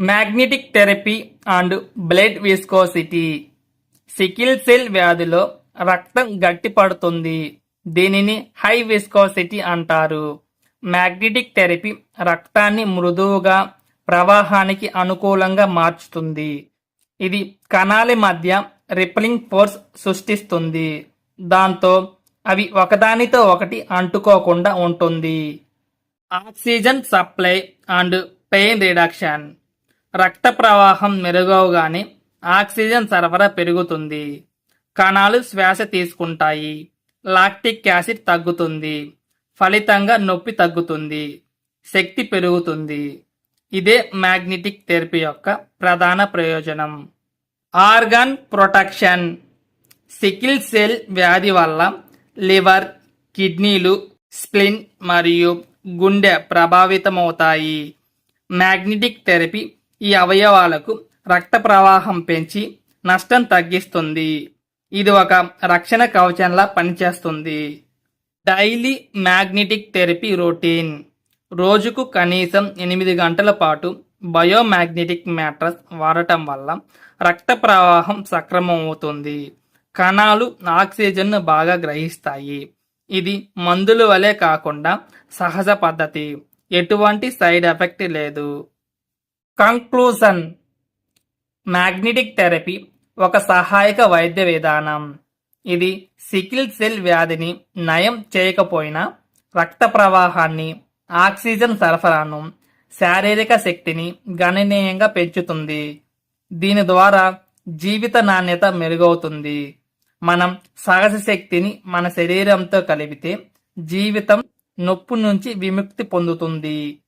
Magnetic therapy and blood viscosity. Sickle cell వ్యాధిలో రక్తం గట్టిపడుతుంది దీనిని హై విస్కోసిటీ అంటారు. మ్యాగ్నెటిక్ థెరపీ రక్తాన్ని మృదువుగా ప్రవాహానికి అనుకూలంగా మార్చుతుంది. ఇది కణాల మధ్య రిప్లింగ్ ఫోర్స్ సృష్టిస్తుంది. దాంతో అవి ఒకదానితో ఒకటి అంటుకోకుండా ఉంటుంది. Oxygen supply and pain reduction. రక్త ప్రవాహం మెరుగవగానే ఆక్సిజన్ సరఫరా పెరుగుతుంది. కణాలు శ్వాస తీసుకుంటాయి. లాక్టిక్ యాసిడ్ తగ్గుతుంది. ఫలితంగా నొప్పి తగ్గుతుంది. శక్తి పెరుగుతుంది. ఇదే మ్యాగ్నెటిక్ థెరపీ యొక్క ప్రధాన ప్రయోజనం. Organ protection. సికిల్ సెల్ వ్యాధి వల్ల లివర్ కిడ్నీలు స్ప్లిన్ మరియు గుండె ప్రభావితమవుతాయి. మ్యాగ్నెటిక్ థెరపీ ఈ అవయవాలకు రక్త ప్రవాహం పెంచి నష్టం తగ్గిస్తుంది. ఇది ఒక రక్షణ కవచంలా పనిచేస్తుంది. Daily magnetic therapy routine. రోజుకు కనీసం ఎనిమిది గంటల పాటు బయోమాగ్నెటిక్ మ్యాట్రస్ వాడటం వల్ల రక్త ప్రవాహం సక్రమం అవుతుంది. కణాలు ఆక్సిజన్ను బాగా గ్రహిస్తాయి. ఇది మందుల వలె కాకుండా సహజ పద్ధతి. ఎటువంటి సైడ్ ఎఫెక్ట్ లేదు. కంక్లూజన్ మ్యాగ్నెటిక్ థెరపీ ఒక సహాయక వైద్య విధానం. ఇది సికిల్ సెల్ వ్యాధిని నయం చేయకపోయినా రక్త ప్రవాహాన్ని ఆక్సిజన్ సరఫరాను శారీరక శక్తిని గణనీయంగా పెంచుతుంది. దీని ద్వారా జీవిత నాణ్యత మెరుగవుతుంది. మనం సహజ శక్తిని మన శరీరంతో కలిపితే జీవితం నొప్పు నుంచి విముక్తి పొందుతుంది.